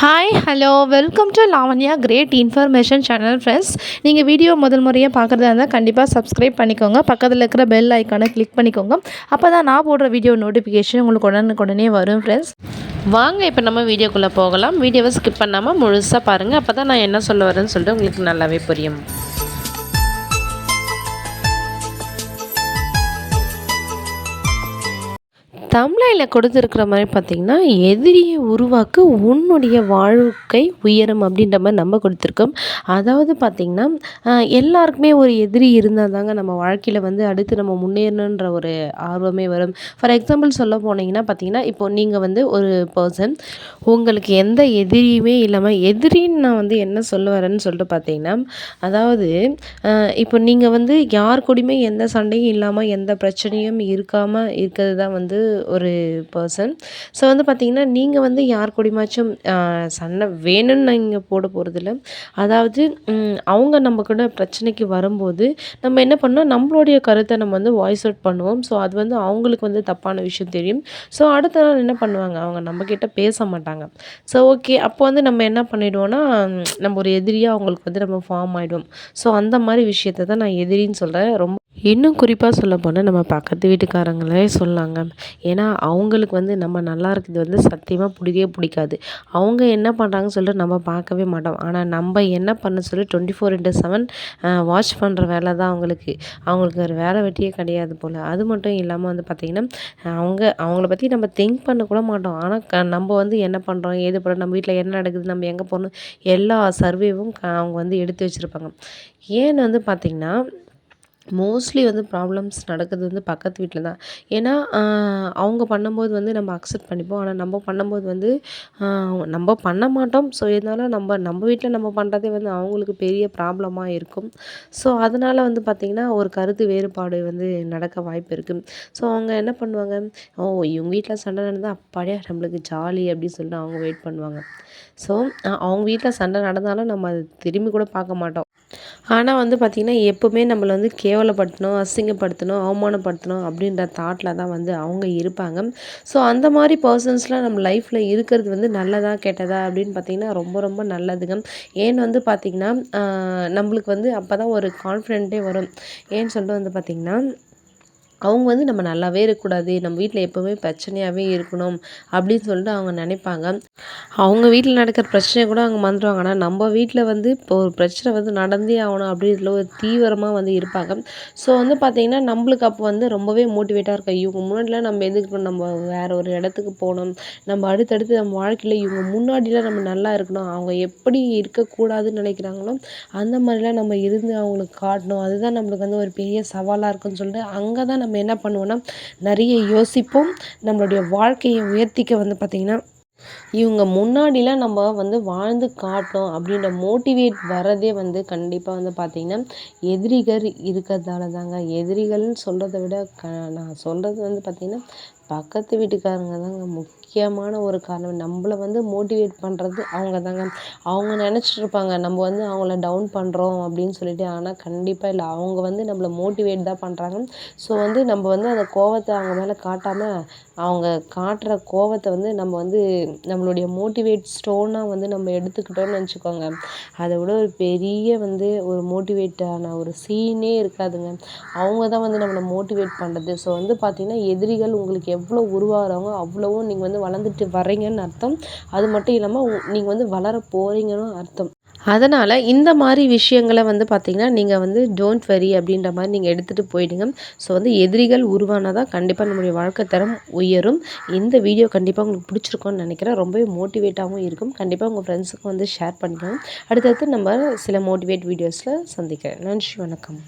Hi hello welcome to Lavanya great information channel friends நீங்கள் video முதல் முறையாக பார்க்குறதா இருந்தால் கண்டிப்பாக சப்ஸ்கிரைப் பண்ணிக்கோங்க. பக்கத்தில் இருக்கிற பெல் ஐக்கானை கிளிக் பண்ணிக்கோங்க. அப்போ தான் நான் போடுற வீடியோ நோட்டிஃபிகேஷன் உங்களுக்கு உடனுக்குடனே வரும் ஃப்ரெண்ட்ஸ் வாங்க இப்போ நம்ம வீடியோக்குள்ளே போகலாம். வீடியோவை ஸ்கிப் பண்ணாமல் முழுசாக பாருங்கள் அப்போ தான் நான் என்ன சொல்ல வரேன்னு சொல்லிட்டு உங்களுக்கு நல்லாவே புரியும். தமிழில் கொடுத்துருக்குற மாதிரி பார்த்திங்கன்னா எதிரியை உருவாக்க உன்னுடைய வாழ்க்கை உயரும் அப்படின்ற மாதிரி நம்ம கொடுத்துருக்கோம். அதாவது பார்த்திங்கன்னா எல்லாருக்குமே ஒரு எதிரி இருந்தால் தாங்க நம்ம வாழ்க்கையில் வந்து அடுத்து நம்ம முன்னேறணுன்ற ஒரு ஆர்வமே வரும். ஃபார் எக்ஸாம்பிள் சொல்ல போனீங்கன்னா பார்த்திங்கன்னா இப்போ நீங்கள் வந்து ஒரு பர்சன் உங்களுக்கு எந்த எதிரியுமே இல்லாமல் எதிரின்னு நான் வந்து என்ன சொல்ல வரேன்னு சொல்லிட்டு பார்த்தீங்கன்னா அதாவது இப்போ நீங்கள் வந்து யார் கூடயுமே எந்த சண்டையும் இல்லாமல் எந்த பிரச்சனையும் இருக்காமல் இருக்கிறது தான் வந்து ஒரு பர்சன் ஸோ வந்து பார்த்திங்கன்னா நீங்கள் வந்து யார் கூடயுமாச்சும் சண்டை வேணும்னு நீங்கள் போட போகிறதில்ல அதாவது அவங்க நம்ம கூட பிரச்சனைக்கு வரும்போது நம்ம என்ன பண்ணோம்? நம்மளுடைய கருத்தை நம்ம வந்து வாய்ஸ் அவுட் பண்ணுவோம். ஸோ அது வந்து அவங்களுக்கு வந்து தப்பான விஷயம் தெரியும். ஸோ அடுத்த நாள் என்ன பண்ணுவாங்க? அவங்க நம்மக்கிட்ட பேச மாட்டாங்க. ஸோ ஓகே அப்போ வந்து நம்ம என்ன பண்ணிவிடுவோன்னா நம்ம ஒரு எதிரியாக அவங்களுக்கு வந்து நம்ம ஃபார்ம் ஆகிடுவோம் ஸோ அந்த மாதிரி விஷயத்தை தான் நான் எதிரின்னு சொல்கிறேன் ரொம்ப இன்னும் குறிப்பாக சொல்ல போனால் நம்ம பக்கத்து வீட்டுக்காரங்களே சொல்லாங்க. ஏன்னா அவங்களுக்கு வந்து நம்ம நல்லா இருக்கிறது வந்து சத்தியமாக பிடிக்கவே பிடிக்காது. அவங்க என்ன பண்ணுறாங்கன்னு சொல்லிட்டு நம்ம பார்க்கவே மாட்டோம். ஆனால் நம்ம என்ன பண்ண சொல்லி twenty four into seven watch பண்ணுற வேலை தான் அவங்களுக்கு. அவங்களுக்கு ஒரு வேலை வெட்டியே கிடையாது போல். அது மட்டும் இல்லாமல் வந்து பார்த்திங்கன்னா அவங்க அவங்கள பற்றி நம்ம திங்க் பண்ண கூட மாட்டோம். ஆனால் க நம்ம வந்து என்ன பண்ணுறோம் ஏது பண்ணுறோம் நம்ம வீட்டில் என்ன நடக்குது? நம்ம எங்கே போகணும்? எல்லா சர்வேவும் அவங்க வந்து எடுத்து வச்சுருப்பாங்க. ஏன்னு வந்து பார்த்திங்கன்னா மோஸ்ட்லி வந்து ப்ராப்ளம்ஸ் நடக்கிறது வந்து பக்கத்து வீட்டில் தான். ஏன்னா அவங்க பண்ணும்போது வந்து நம்ம அக்செப்ட் பண்ணிப்போம். ஆனால் நம்ம பண்ணும்போது வந்து நம்ம பண்ண மாட்டோம். ஸோ இருந்தாலும் நம்ம நம்ம வீட்டில் நம்ம பண்ணுறதே வந்து அவங்களுக்கு பெரிய ப்ராப்ளமாக இருக்கும். ஸோ அதனால் வந்து பார்த்திங்கன்னா ஒரு கருத்து வேறுபாடு வந்து நடக்க வாய்ப்பு இருக்குது ஸோ அவங்க என்ன பண்ணுவாங்க? ஓ இவங்க வீட்டில் சண்டை நடந்தால் அப்படியே நம்மளுக்கு ஜாலி அப்படின்னு சொல்லிட்டு அவங்க வெயிட் பண்ணுவாங்க. ஸோ அவங்க வீட்டில் சண்டை நடந்தாலும் நம்ம அதை திரும்பி கூட பார்க்க மாட்டோம். ஆனால் வந்து பார்த்திங்கன்னா எப்போவுமே நம்மளை வந்து கேவலப்படுத்தணும் அசிங்கப்படுத்தணும் அவமானப்படுத்தணும் அப்படின்ற தாட்டில் தான் வந்து அவங்க இருப்பாங்க. ஸோ அந்த மாதிரி பர்சன்ஸ்லாம் நம்ம லைஃப்பில் இருக்கிறது வந்து நல்லதா கெட்டதா அப்படின்னு பார்த்திங்கன்னா ரொம்ப ரொம்ப நல்லதுங்க. ஏன்னு வந்து பார்த்திங்கன்னா நம்மளுக்கு வந்து அப்போ தான் ஒரு கான்ஃபிடென்ட்டே வரும். ஏன்னு சொல்லிட்டு வந்து பார்த்திங்கன்னா அவங்க வந்து நம்ம நல்லாவே இருக்கக்கூடாது நம்ம வீட்டில் எப்போவுமே பிரச்சனையாகவே இருக்கணும் அப்படின்னு சொல்லிட்டு அவங்க நினைப்பாங்க. அவங்க வீட்டில் நடக்கிற பிரச்சனையை கூட அவங்க மறந்துடுவாங்க ஆனால் நம்ம வீட்டில் வந்து இப்போ ஒரு பிரச்சனை வந்து நடந்தே ஆகணும் அப்படின்றதுல ஒரு தீவிரமாக வந்து இருப்பாங்க. ஸோ வந்து பார்த்திங்கன்னா நம்மளுக்கு அப்போ வந்து ரொம்பவே மோட்டிவேட்டாக இருக்கும். இவங்க முன்னாடிலாம் நம்ம எதுக்கு நம்ம வேறு ஒரு இடத்துக்கு போகணும்? நம்ம அடுத்தடுத்து நம்ம வாழ்க்கையில் இவங்க முன்னாடிலாம் நம்ம நல்லா இருக்கணும். அவங்க எப்படி இருக்கக்கூடாதுன்னு நினைக்கிறாங்களோ அந்த மாதிரிலாம் நம்ம இருந்து அவங்களுக்கு காட்டணும். அதுதான் நம்மளுக்கு வந்து ஒரு பெரிய சவாலாக இருக்குன்னு சொல்லிட்டு அங்கே தான் நம்ம நம்ம என்ன பண்ணுவோன்னா நிறைய யோசிப்போம். நம்மளுடைய வாழ்க்கையை உயர்த்திக்க வந்து பார்த்திங்கன்னா இவங்க முன்னாடிலாம் நம்ம வந்து வாழ்ந்து காட்டணும் அப்படின்ற மோட்டிவேட் வரதே வந்து கண்டிப்பாக வந்து பார்த்திங்கன்னா எதிரிகள் இருக்கிறதால தாங்க எதிரிகள்னு சொல்கிறத விட க நான் சொல்கிறது வந்து பார்த்திங்கன்னா பக்கத்து வீட்டுக்காரங்க தாங்க முக்கியமான ஒரு காரணம். நம்மள வந்து மோட்டிவேட் பண்ணுறது அவங்க தாங்க. அவங்க நினச்சிட்ருப்பாங்க நம்ம வந்து அவங்கள டவுன் பண்ணுறோம் அப்படின்னு சொல்லிட்டு. ஆனால் கண்டிப்பாக இல்லை. அவங்க வந்து நம்மள மோட்டிவேட் தான் பண்ணுறாங்க ஸோ வந்து நம்ம வந்து அந்த கோவத்தை அவங்க மேலே காட்டாமல் அவங்க காட்டுற கோவத்தை வந்து நம்ம வந்து நம்மளுடைய மோட்டிவேட் ஸ்டோனாக வந்து நம்ம எடுத்துக்கிட்டோம்னு வச்சுக்கோங்க அதை விட ஒரு பெரிய வந்து ஒரு மோட்டிவேட்டான ஒரு சீனே இருக்காதுங்க. அவங்க தான் வந்து நம்மளை மோட்டிவேட் பண்ணுறது ஸோ வந்து பார்த்திங்கன்னா எதிரிகள் உங்களுக்கு எவ்வளோ உருவாகிறாங்க அவ்வளவும் நீங்கள் வந்து வளர்ந்துட்டு வரீங்கன்னு அர்த்தம். அது மட்டும் இல்லாமல் நீங்கள் வந்து வளர போகிறீங்கன்னு அர்த்தம். அதனால் இந்த மாதிரி விஷயங்களை வந்து பார்த்திங்கன்னா நீங்கள் வந்து டோன்ட் வெரி அப்படின்ற மாதிரி நீங்கள் எடுத்துகிட்டு போயிடுங்க. ஸோ வந்து எதிரிகள் உருவானால் தான் கண்டிப்பாக நம்மளுடைய வாழ்க்கை தரம் உயரும். இந்த வீடியோ கண்டிப்பாக உங்களுக்கு பிடிச்சிருக்கோன்னு நினைக்கிறேன். ரொம்பவே மோட்டிவேட்டாகவும் இருக்கும். கண்டிப்பாக உங்கள் ஃப்ரெண்ட்ஸுக்கும் வந்து ஷேர் பண்ணிக்கோங்க அடுத்தடுத்து நம்ம சில மோட்டிவேட் வீடியோஸில் சந்திக்கிறேன். நன்றி வணக்கம்.